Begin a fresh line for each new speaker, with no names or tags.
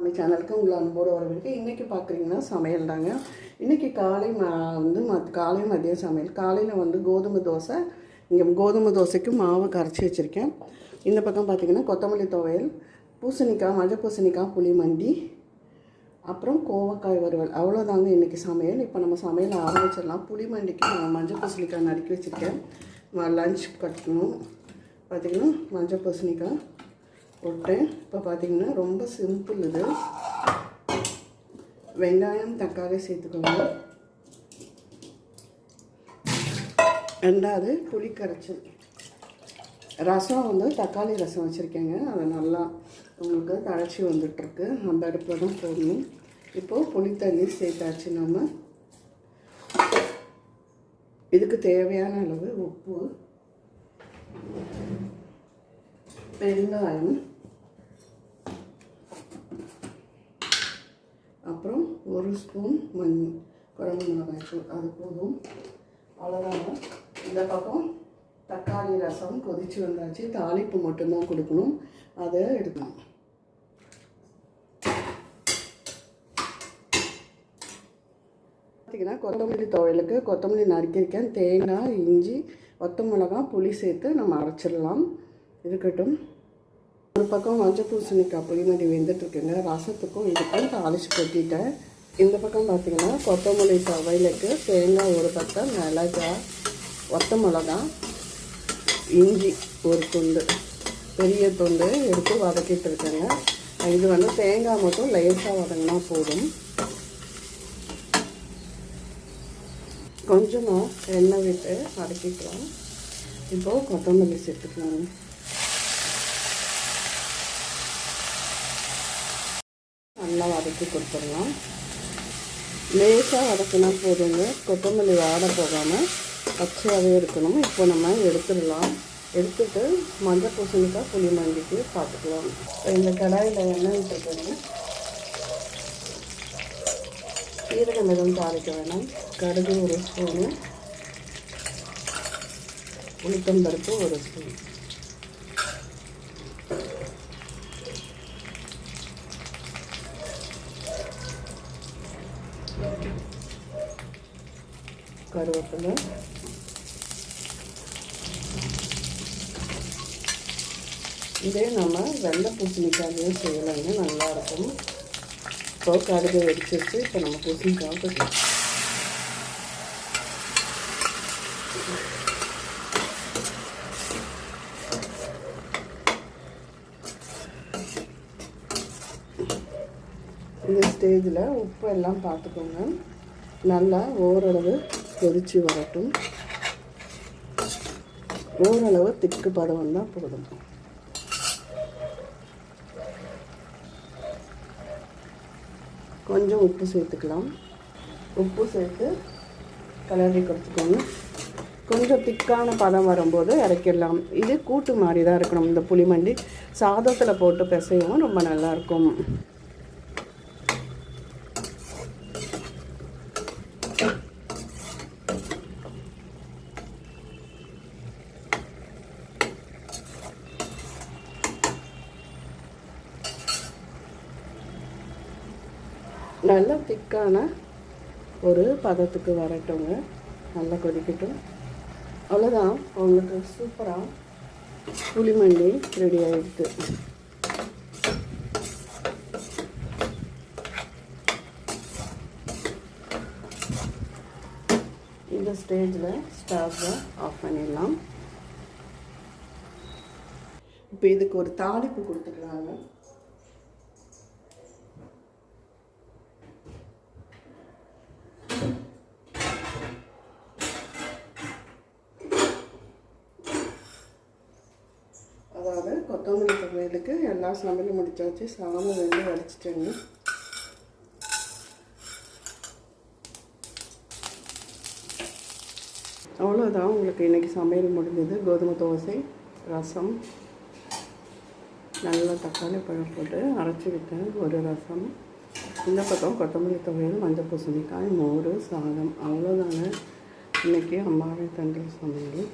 நம்ம சேனலுக்கு உங்களை அன்போடு வரவேற்க இன்றைக்கி பார்க்குறீங்கன்னா சமையல் தாங்க. இன்றைக்கி காலை வந்து மத் காலை மதியம் சமையல். காலையில் வந்து கோதுமை தோசை இங்கே கோதுமை தோசைக்கு மாவு கரைச்சி வச்சுருக்கேன். இந்த பக்கம் பார்த்திங்கன்னா கொத்தமல்லி துவையல் பூசணிக்காய் மஞ்சள் பூசணிக்காய் புளி மண்டி அப்புறம் கோவக்காய் வறுவல். அவ்வளோதாங்க இன்றைக்கி சமையல். இப்போ நம்ம சமையல் ஆரம்பிச்சிடலாம். புளி மண்டிக்கு நான் மஞ்சள் பூசணிக்காய் நறுக்கி வச்சுருக்கேன். லஞ்ச் கட்டணும். பார்த்திங்கன்னா மஞ்சள் பூசணிக்காய் போட்டேன் இப்போ பார்த்தீங்கன்னா ரொம்ப சிம்பிள் இது. வெங்காயம் தக்காளி சேர்த்துக்கோங்க. ரெண்டாவது புளி கரைச்சல். ரசம் வந்து தக்காளி ரசம் வச்சுருக்கேங்க. அது நல்லா உங்களுக்கு கரைச்சி வந்துட்டுருக்கு. அந்த அடுப்பில் தான் போடணும். இப்போது புளி தண்ணி சேர்த்தாச்சு நம்ம. இதுக்கு தேவையான அளவு உப்பு வெங்காயம் அப்புறம் ஒரு ஸ்பூன் மண் குழம்பு மிளகாய் தூள் அது போதும். அவ்வளோதாங்க இந்த பக்கம் தக்காளி ரசம் கொதிச்சு வந்தாச்சு. தாளிப்பு மட்டும்தான் கொடுக்கணும். அதை எடுக்கணும். பார்த்தீங்கன்னா கொத்தமல்லி துவையலுக்கு கொத்தமல்லி நறுக்கியிருக்கேன். தேங்காய் இஞ்சி ஒத்த மிளகா புளி சேர்த்து நம்ம அரைச்சிடலாம். இருக்கட்டும். ஒரு பக்கம் மஞ்சள் பூசணிக்காய் புளிமதி வெந்துட்டுருக்குங்க. ரசத்துக்கும் இதுக்கும் தாளிச்சு கொட்டிட்டேன். இந்த பக்கம் பார்த்தீங்கன்னா கொத்தமல்லி துவையலுக்கு தேங்காய் ஒரு பக்கம் மிளகாய் ஒத்த மிளகா இஞ்சி ஒரு துண்டு பெரிய துண்டு எடுத்து வதக்கிட்டு இருக்கேங்க. இது வந்து தேங்காய் மட்டும் லேசாக வதங்கினா போதும். கொஞ்சமாக எண்ணெய் விட்டு வதக்கிக்கலாம். இப்போது கொத்தமல்லி சேர்த்துக்கலாம். நல்லா வதக்கி கொடுத்துடலாம். லேசாக வதக்கினா போதுங்க. கொத்தமல்லி வாட போகாமல் பச்சையாகவே இருக்கணும். இப்போ நம்ம எடுத்துடலாம். எடுத்துட்டு மஞ்சள் பூசணிக்காய் புளி மண்டிக்கு பார்த்துக்கலாம். இந்த கடாயில் எண்ணெய் விட்டுருக்கேங்க. சீரகம் எதுவும் தாளிக்க வேணாம். கடுகு ஒரு ஸ்பூனு. உளுத்தம்பருப்பு ஒரு ஸ்பூன். கருவேப்பிலை இதே நம்ம வெள்ளை பூசணிக்காகவே செய்யலாங்க நல்லாயிருக்கும் இப்போ கடுகு வெடிச்சிருச்சு இப்போ நம்ம பூசணிக்காக போட்டுக்கலாம் இந்த ஸ்டேஜில் உப்பு எல்லாம் பார்த்துக்கோங்க. நல்லா ஓரளவு கொதிச்சு வரட்டும். ஓரளவு திக்கு பதம் வந்தால் போதும். கொஞ்சம் உப்பு சேர்த்துக்கலாம். உப்பு சேர்த்து கலரி கொடுத்துக்கோங்க. கொஞ்சம் திக்கான பதம் வரும்போது இறக்கிடலாம். இது கூட்டு மாதிரி தான் இருக்கணும். இந்த புளிமண்டி சாதத்தில் போட்டு பிசையவும் ரொம்ப நல்லாயிருக்கும் நல்லா திக்கான ஒரு பதத்துக்கு வரட்டுங்க. நல்லா கொதிக்கட்டும். அவ்வளோதான் அவங்களுக்கு சூப்பராக புளிமண்டி ரெடி ஆகிடுது இந்த ஸ்டேஜில் ஸ்டவ்வை ஆஃப் பண்ணிடலாம். இப்போ இதுக்கு ஒரு தாளிப்பு கொடுத்துக்கலாங்க. அதாவது கொத்தமல்லி துவையலுக்கு எல்லா சமையலும் முடிச்சாச்சு. சாதம் வெந்து வடிச்சிட்டேங்க. அவ்வளோதான் உங்களுக்கு இன்றைக்கி சமையல் முடிஞ்சது. கோதுமை தோசை ரசம் நல்லா தக்காளி பழம் போட்டு அரைச்சி விட்டேன். ஒரு ரசம் இந்த பக்கம் கொத்தமல்லி துவையல் மஞ்சள் பூசணிக்காய் மோர் சாதம். அவ்வளோதாங்க இன்றைக்கி அம்மாவே தங்கள் சமையல்.